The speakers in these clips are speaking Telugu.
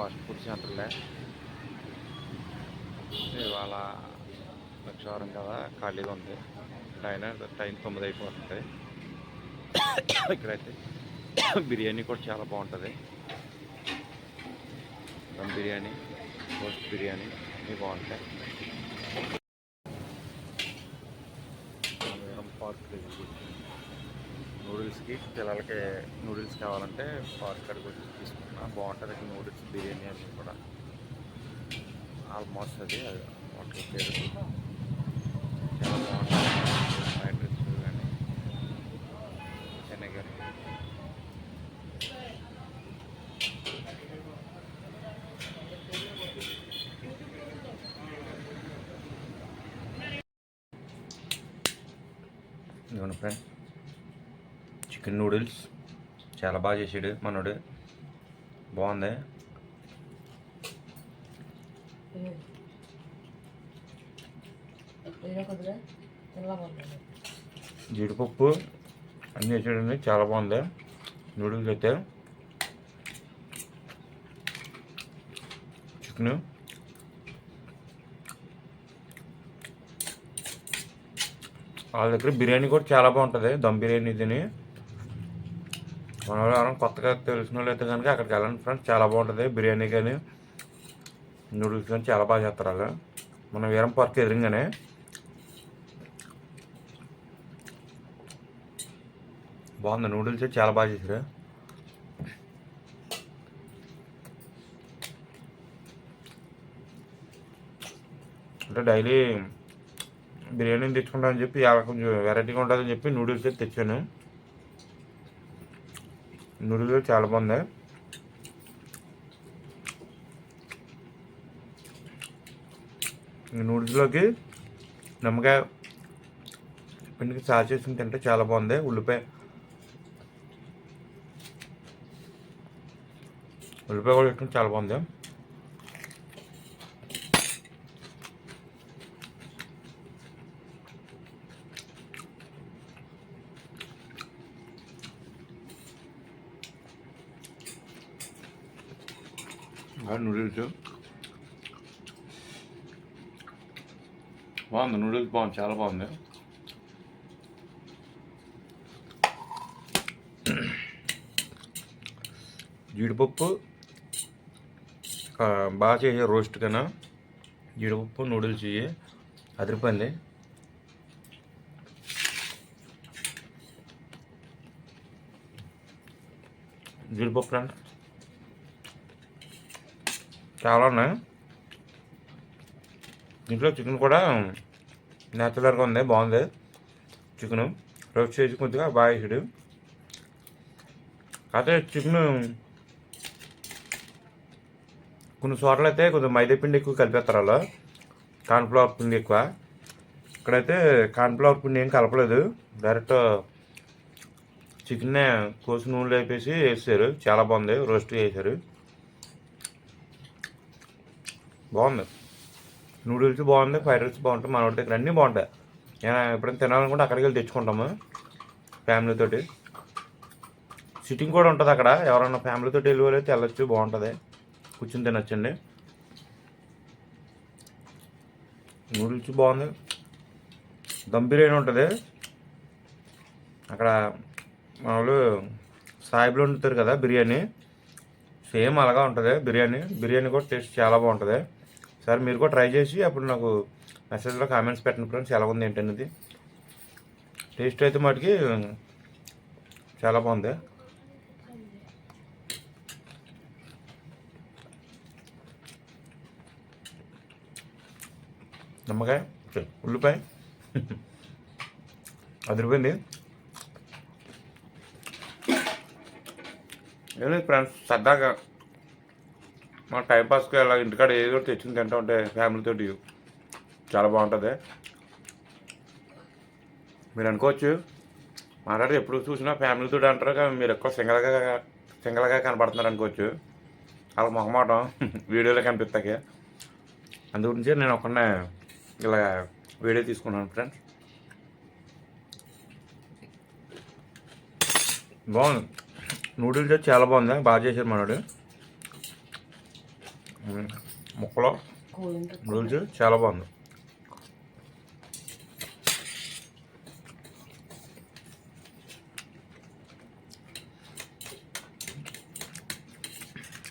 ఇది ఫాస్ట్ ఫుడ్ సెంటర్లే. ఇవాళ లక్షవరం కదా ఖాళీగా ఉంది. టైం టైం తొమ్మిది అయిపోతుంది ఇక్కడైతే బిర్యానీ కూడా చాలా బాగుంటుంది. దమ్ బిర్యానీ రోస్ట్ బిర్యానీ ఇవి బాగుంటాయి పార్క్ పిల్లలకి పిల్లలకి నూడిల్స్ కావాలంటే పార్క్ కాడికి వచ్చి తీసుకున్నా బాగుంటుంది అక్కడ నూడిల్స్ బిర్యానీ అన్నీ కూడా. ఆల్మోస్ట్ అది హోటల్ పేరు. చాలా బాగుంటుంది. ఫ్రైడ్ రైస్ కానీ చెన్నై కానీ. ఇదిగోండి ఫ్రెండ్. Chicken noodles. చాలా బాగా చేసాడు మనోడు. బాగుంది. జీడిపప్పు అన్నీ వేసాడండి చాలా బాగుంది. నూడిల్స్ అయితే. చికెన్. వాళ్ళ దగ్గర బిర్యానీ కూడా చాలా బాగుంటుంది. దమ్ బిర్యానీ తిని. మన వాళ్ళు ఎవరైనా కొత్తగా తెలిసిన వాళ్ళు అయితే కనుక అక్కడికి వెళ్ళండి ఫ్రెండ్స్. చాలా బాగుంటుంది. బిర్యానీ కానీ నూడిల్స్ కానీ చాలా బాగా చేస్తారు వాళ్ళు. మన వీరం పార్క్ ఎదురుగానే. బాగుంది. నూడిల్స్ చాలా బాగా చేశారు. అంటే డైలీ బిర్యానీ తెచ్చుకుంటామని చెప్పి అలా కొంచెం వెరైటీగా ఉంటుందని చెప్పి నూడిల్స్ అయితే తెచ్చాను. నూడిల్స్ చాలా బాగుంది నూడిల్స్లోకి నిమ్మకాయ పిండికి సార్ చేసుకుని తింటే చాలా బాగుంది. ఉల్లిపాయ ఉల్లిపాయ కూడా చాలా బాగుంది. నూడిల్స్ బాగుంది నూడిల్స్ బాగుంది చాలా బాగుంది జీడిపప్పు బాగా చేసే రోస్ట్ కన్నా జీడిపప్పు నూడిల్స్ ఇవి అదిరిపోయింది జీడిపప్పు ఫ్రెండ్ చాలా ఉన్నాయి. దీంట్లో చికెన్ కూడా న్యాచురల్గా ఉంది బాగుంది. చికెను రోస్ట్ చేసి కొద్దిగా బాగా వేసాడు. అయితే చికెన్ కొన్ని చోట్ల అయితే కొంచెం మైదాపిండి ఎక్కువ కలిపేస్తారు అలా కార్న్ఫ్లవర్ పిండి ఎక్కువ. ఇక్కడైతే కార్న్ఫ్లవర్ పిండి ఏం కలపలేదు. డైరెక్ట్ చికెన్నే కోసి నూనెలో వేపేసి వేసారు చాలా బాగుంది రోస్ట్ చేశారు. బాగుంది. నూడిల్స్ బాగుంది ఫ్రైడ్ రైస్ బాగుంటుంది మన దగ్గర అన్నీ బాగుంటాయి. నేను ఎప్పుడైనా తినాలనుకుంటే అక్కడికి వెళ్ళి తెచ్చుకుంటాము ఫ్యామిలీతోటి సిట్టింగ్ కూడా ఉంటుంది అక్కడ. ఎవరైనా ఫ్యామిలీతో వెళ్ళి వెళ్ళొచ్చు బాగుంటుంది. కూర్చుని తినొచ్చండి. నూడిల్స్ బాగుంది. దమ్ బిర్యానీ ఉంటుంది. అక్కడ మామూలు సాయిబులో వండుతారు కదా బిర్యానీ. సేమ్ అలాగా ఉంటుంది బిర్యానీ. బిర్యానీ కూడా టేస్ట్ చాలా బాగుంటుంది. సార్ మీరు కూడా ట్రై చేసి అప్పుడు నాకు మెసేజ్లో కామెంట్స్ పెట్టండి ఫ్రెండ్స్ ఎలా ఉంది ఏంటనేది టేస్ట్ అయితే మటుకి చాలా బాగుంది. నిమ్మకాయ ఉల్లిపాయ. అదిరిపోయింది. ఏం లేదు ఫ్రెండ్స్ సరదాగా మా టైంపాస్కి అలా ఇంటికాడ ఏదో ఒకటి తెచ్చింది తింటా ఉంటే ఫ్యామిలీతో చాలా బాగుంటుంది. మీరు అనుకోవచ్చు మాట్లాడితే ఎప్పుడు చూసినా ఫ్యామిలీతో అంటారు కానీ మీరు ఎక్కువ సింగల్గా సింగల్గా కనపడుతున్నారు అనుకోవచ్చు. అలా మొహమాటం వీడియోలో కనిపిస్తాకే. అందు గురించి నేను ఒకనే ఇలా వీడియో తీసుకున్నాను ఫ్రెండ్స్ బాగుంది. నూడిల్స్ చాలా బాగుంది. బాగా చేశారు మనోడు ముక్కలో కూలింగ్ నూడిల్స్ చాలా బాగుంది.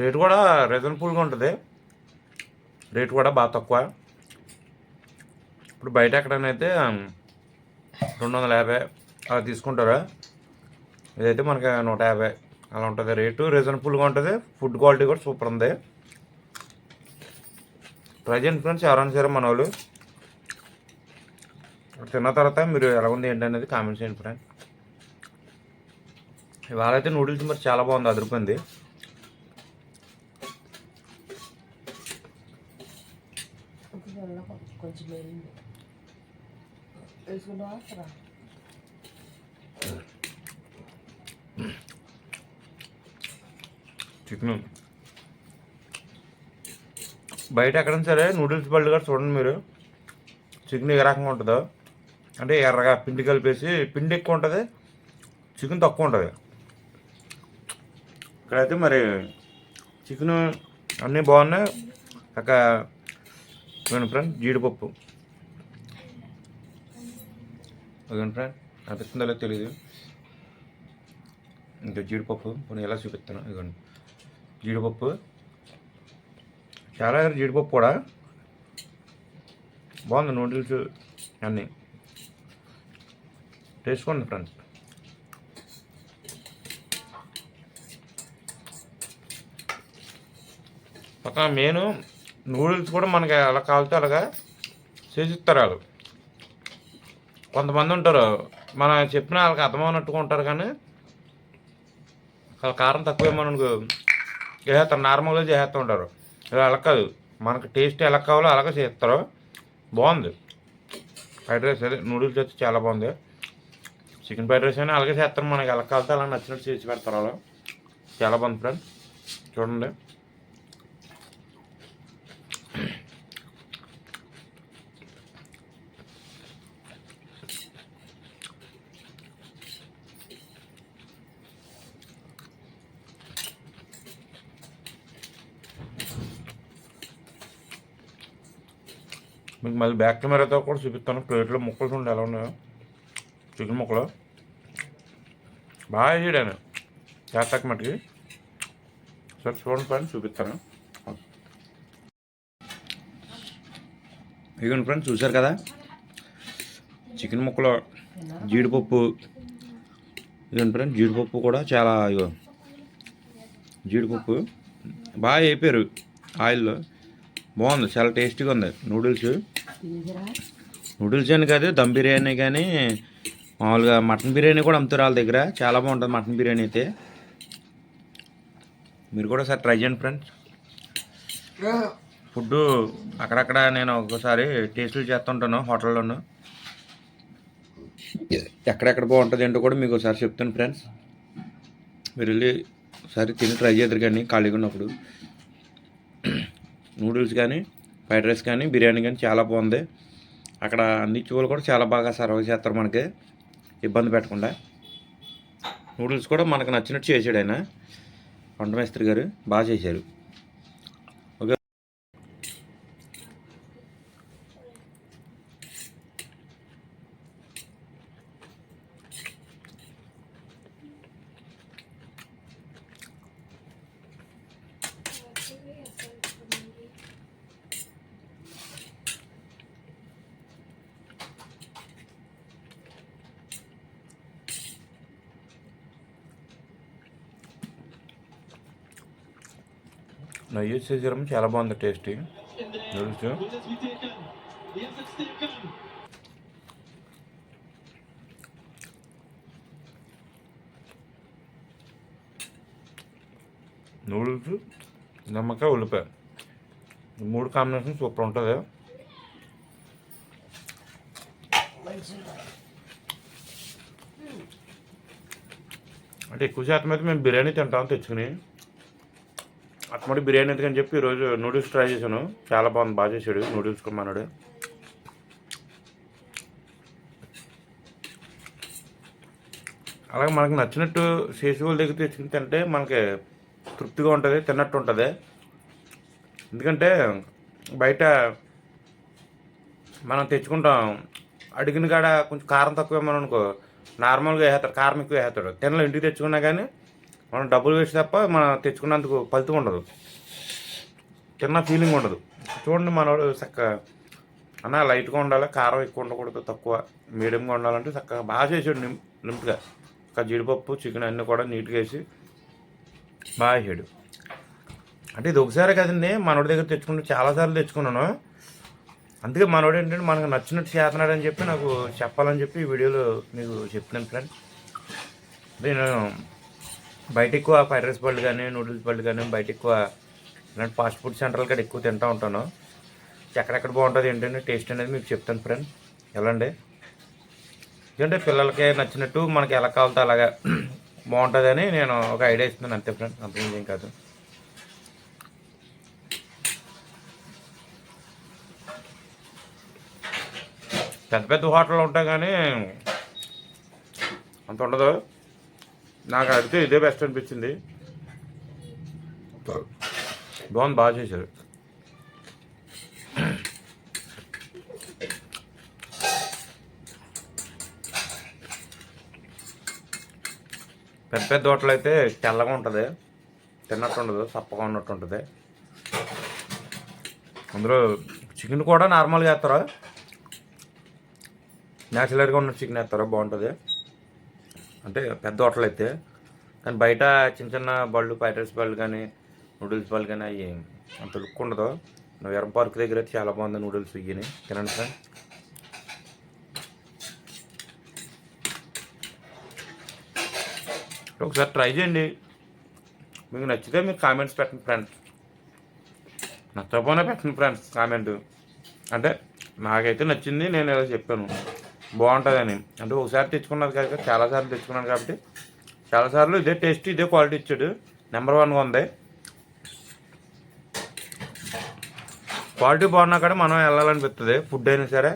రేటు కూడా రీజనబుల్గా ఉంటుంది. రేటు కూడా బాగా తక్కువ. ఇప్పుడు బయట ఎక్కడనైతే రెండు వందల యాభై అలా తీసుకుంటారు? ఇదైతే మనకి నూట యాభై అలా ఉంటుంది. రేటు రీజనబుల్గా ఉంటుంది. ఫుడ్ క్వాలిటీ కూడా సూపర్ ఉంది. ప్రజెంట్ ఫ్రెండ్స్ ఎవరైనా సరే మన వాళ్ళు తిన్న తర్వాత మీరు ఎలా ఉంది ఏంటి అనేది కామెంట్స్ చేయండి ఫ్రెండ్ ఇవాళ అయితే నూడిల్స్ మరి చాలా బాగుంది అదిరిపోయింది. చికెన్ బయట ఎక్కడైనా సరే నూడిల్స్ బళ్ళు కూడా చూడండి మీరు. చికెన్ ఏ రకంగా ఉంటుందో. అంటే ఎర్రగా పిండి కలిపేసి పిండి ఎక్కువ ఉంటుంది చికెన్ తక్కువ ఉంటుంది. ఇక్కడైతే మరి చికెన్ అన్నీ బాగున్నాయి. ఒక ఇవ్వండి ఫ్రెండ్ జీడిపప్పు. ఇవ్వండి ఫ్రెండ్ అనిపిస్తుందో లేదో తెలియదు ఇంకా జీడిపప్పు కొన్ని ఎలా చూపిస్తాను. ఇదిగోండి. జీడిపప్పు చాలా జీడిపప్పు కూడా బాగుంది నూడిల్స్ అన్నీ. చేసుకోండి ఫ్రెండ్స్. పక్కన మెయిన్ నూడిల్స్ కూడా మనకి ఎలా కావాలితే అలాగా చేసిస్తారు వాళ్ళు. కొంతమంది ఉంటారు మనం చెప్పిన వాళ్ళకి అర్థమైనట్టుగా ఉంటారు కానీ వాళ్ళ కారం తక్కువ మనకు చేసేస్తారు నార్మల్గా చేసేస్తూ ఉంటారు. ఇలా అలా కాదు మనకు టేస్ట్ ఎలా కావాలో అలాగే చేస్తారు. బాగుంది. ఫ్రైడ్ రైస్ అదే నూడిల్స్ అయితే చాలా బాగుంది. చికెన్ ఫ్రైడ్ రైస్ అయినా అలాగే చేస్తారు. మనకి ఎలా కావాలో అలా నచ్చినట్టు చేసి పెడతారు వాళ్ళు. చాలా బాగుంది ఫ్రెండ్ చూడండి. మళ్ళీ బ్యాక్ కెమెరాతో కూడా చూపిస్తాను. ప్లేట్లో ముక్కలు చూడండి ఎలా ఉన్నాయో. చికెన్ ముక్కలు. బాగా వేసాడాను చేస్తాక మటుకి. సరే చూడండి ఫ్రెండ్స్ చూపిస్తాను. ఇదిగోండి ఫ్రెండ్స్ చూశారు కదా? చికెన్ ముక్కలు జీడిపప్పు. ఇదిగోండి ఫ్రెండ్స్ జీడిపప్పు కూడా చాలా ఇగో జీడిపప్పు. బాగా వేపారు ఆయిల్లో. బాగుంది చాలా టేస్టీగా ఉంది. నూడిల్స్. నూడిల్స్ అని కాదు దమ్ బిర్యానీ కానీ మామూలుగా మటన్ బిర్యానీ కూడా అమ్ముతారు వాళ్ళ దగ్గర. చాలా బాగుంటుంది మటన్ బిర్యానీ అయితే. మీరు కూడా ఒకసారి ట్రై చేయండి ఫ్రెండ్స్. ఫుడ్ అక్కడక్కడ నేను ఒకసారి టేస్టులు చేస్తుంటాను హోటల్లోను. ఎక్కడెక్కడ బాగుంటుంది ఏంటో కూడా మీకు ఒకసారి చెప్తాను ఫ్రెండ్స్. మీరు వెళ్ళి ఒకసారి తిని ట్రై చేద్దరు కానీ ఖాళీగా ఉన్నప్పుడు. నూడిల్స్ కానీ ఫ్రైడ్ రైస్ కానీ బిర్యానీ కానీ చాలా బాగుంది. అక్కడ అన్ని చూలు కూడా చాలా బాగా సర్వ్ చేస్తారు మనకి. ఇబ్బంది పెట్టకుండా. నూడిల్స్ కూడా మనకు నచ్చినట్టు చేశాడు ఆయన. వంట మేస్త్రి గారు బాగా చేశారు. నెయ్యి చేసారు చాలా బాగుంది టేస్టీ. నూడిల్స్. నూడిల్స్ నిమ్మకాయ ఉల్లిపాయ. మూడు కాంబినేషన్ సూపర్ ఉంటుంది. అంటే ఎక్కువ శాతం అయితే మేము బిర్యానీ తింటాం తెచ్చుకుని. అటుమడి బిర్యానీ ఎందుకని చెప్పి ఈరోజు నూడిల్స్ ట్రై చేశాను. చాలా బాగుంది బాగా చేశాడు. నూడిల్స్ కొమ్మన్నాడు అలాగే మనకు నచ్చినట్టు చేసి దగ్గర తెచ్చుకుని తింటే మనకి తృప్తిగా ఉంటుంది తిన్నట్టు ఉంటుంది. ఎందుకంటే బయట మనం తెచ్చుకుంటాం అడిగిన కాడ కొంచెం కారం తక్కువ ఏమని అనుకో నార్మల్గా వేస్తాడు కారం ఎక్కువ వేస్తాడు తినలో ఇంటికి తెచ్చుకున్నా కానీ మనం డబ్బులు వేసి తప్ప మనం తెచ్చుకున్నందుకు ఫలితం ఉండదు. తిన్న ఫీలింగ్ ఉండదు. చూడండి మనోడు చక్క అన్న లైట్గా ఉండాలి కారం ఎక్కువ ఉండకూడదు తక్కువ మీడియంగా ఉండాలంటే చక్కగా బాగా చేసాడు నిమ్ నింపుగా. ఒక జీడిపప్పు చికెన్ అన్నీ కూడా నీట్గా వేసి బాగా చేసాడు అంటే ఇది ఒకసారి కదండి మనోడి దగ్గర తెచ్చుకుంటే చాలాసార్లు తెచ్చుకున్నాను. అందుకే మనోడు ఏంటంటే మనకు నచ్చినట్టు చేస్తున్నాడు అని చెప్పి నాకు చెప్పాలని చెప్పి ఈ వీడియోలో మీకు చెప్తున్నాను ఫ్రెండ్ నేను బయట ఎక్కువ ఫ్రైడ్ రైస్ బళ్ళు కానీ నూడిల్స్ బళ్ళు కానీ బయట ఎక్కువ ఇలాంటి ఫాస్ట్ ఫుడ్ సెంటర్లు కూడా ఎక్కువ తింటూ ఉంటాను. ఎక్కడెక్కడ బాగుంటుంది ఏంటంటే టేస్ట్ అనేది మీకు చెప్తాను ఫ్రెండ్. ఎలాండి? ఎందుకంటే పిల్లలకి నచ్చినట్టు మనకి ఎలా కావాలితే అలాగా బాగుంటుందని నేను ఒక ఐడియా ఇస్తున్నాను అంతే ఫ్రెండ్. అంతకుమించి ఏం కాదు. పెద్ద పెద్ద హోటల్లో ఉంటాయి కానీ అంత ఉండదు. నాకు అడిగితే ఇదే బెస్ట్ అనిపించింది. బాగుంది. బాగా చేశారు. పెద్ద పెద్ద హోటల్ అయితే తెల్లగా ఉంటుంది. తిన్నట్టు ఉండదు సప్పగా ఉన్నట్టు ఉంటుంది. అందులో చికెన్ కూడా నార్మల్గా వేస్తారు? న్యాచురల్గా ఉన్న చికెన్ వేస్తారు? బాగుంటుంది. అంటే పెద్ద హోటల్ అయితే. కానీ బయట చిన్న చిన్న బళ్ళు ఫ్రైడ్ రైస్ బళ్ళు కానీ నూడిల్స్ బళ్ళు కానీ అవి అంత లుక్ ఉండదు. ఎర్ర పార్క్ దగ్గర అయితే చాలా బాగుంది నూడిల్స్ ఇవి తినండి సార్. ఒకసారి ట్రై చేయండి. మీకు నచ్చితే మీరు కామెంట్స్ పెట్టండి ఫ్రెండ్స్. నచ్చకపోయినా పెట్టండి ఫ్రెండ్స్ కామెంట్. అంటే నాకైతే నచ్చింది నేను ఇలా చెప్పాను. బాగుంటుందని. అంటే ఒకసారి తెచ్చుకున్నది కాక చాలాసార్లు తెచ్చుకున్నాను కాబట్టి చాలాసార్లు ఇదే టేస్ట్ ఇదే క్వాలిటీ ఇచ్చాడు. నెంబర్ వన్గా ఉంది. క్వాలిటీ బాగున్నా కూడా మనం వెళ్ళాలనిపిస్తుంది ఫుడ్ అయినా సరే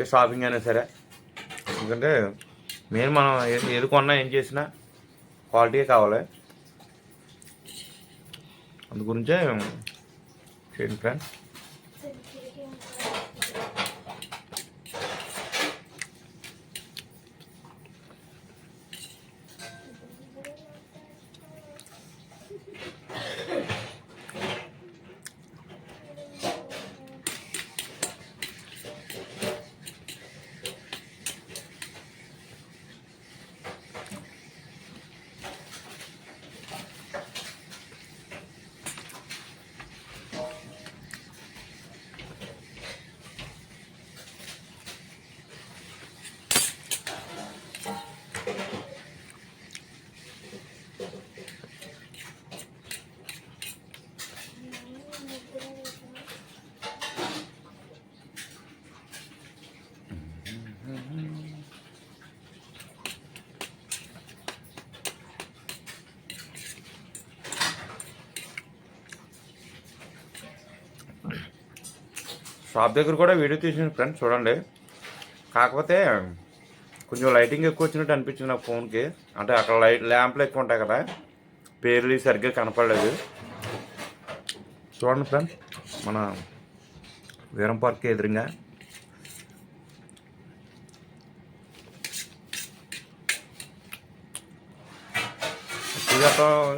ఏ షాపింగ్ అయినా సరే. ఎందుకంటే మెయిన్ మనం ఏది కొన్నా ఏం చేసినా క్వాలిటీ కావాలి. అందు గురించే చేయండి ఫ్రెండ్స్ షాప్ దగ్గర కూడా వీడియో తీసిన ఫ్రెండ్స్ చూడండి. కాకపోతే కొంచెం లైటింగ్ ఎక్కువ వచ్చినట్టు అనిపించింది నా ఫోన్కి అంటే అక్కడ లైట్ ల్యాంప్లు ఎక్కువ ఉంటాయి కదా. పేర్లు సరిగ్గా కనపడలేదు. చూడండి ఫ్రెండ్స్ మన వీరం పార్క్ ఎదురుగా.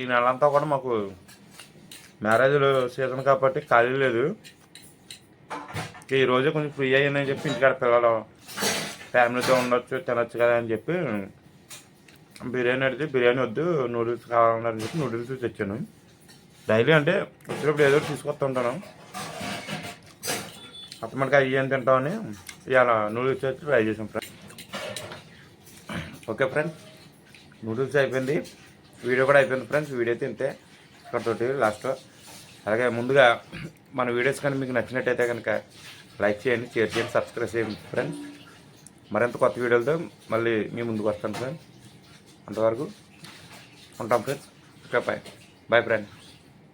ఈ నెలంతా కూడా మాకు మ్యారేజ్ సీజన్ కాబట్టి ఖాళీ లేదు. ఈ రోజే కొంచెం ఫ్రీ అయ్యానని చెప్పి ఇంటికాడ పిల్లలు ఫ్యామిలీతో ఉండొచ్చు తినొచ్చు కదా అని చెప్పి బిర్యానీ అడిగితే బిర్యానీ వద్దు నూడిల్స్ కావాలన్నారని చెప్పి నూడిల్స్ తెచ్చాను. డైలీ అంటే వచ్చినప్పుడు ఏదో ఒకటి తీసుకొస్తూ ఉంటాను. అత్తమ్మడికి అయ్యి తింటామని ఇవాళ నూడిల్స్ వచ్చి ట్రై చేసాం ఫ్రెండ్ ఓకే ఫ్రెండ్స్ నూడిల్స్ అయిపోయింది. వీడియో కూడా అయిపోయింది ఫ్రెండ్స్ వీడియో తింటే ఇక్కడతోటి లాస్ట్లో అలాగే ముందుగా మన వీడియోస్ కానీ మీకు నచ్చినట్టయితే కనుక లైక్ చేయండి షేర్ చేయండి సబ్స్క్రైబ్ చేయండి ఫ్రెండ్స్ మరింత కొత్త వీడియోలతో మళ్ళీ మీ ముందుకు వస్తాను ఫ్రెండ్స్ అంతవరకు ఉంటాం friends okay bye bye friend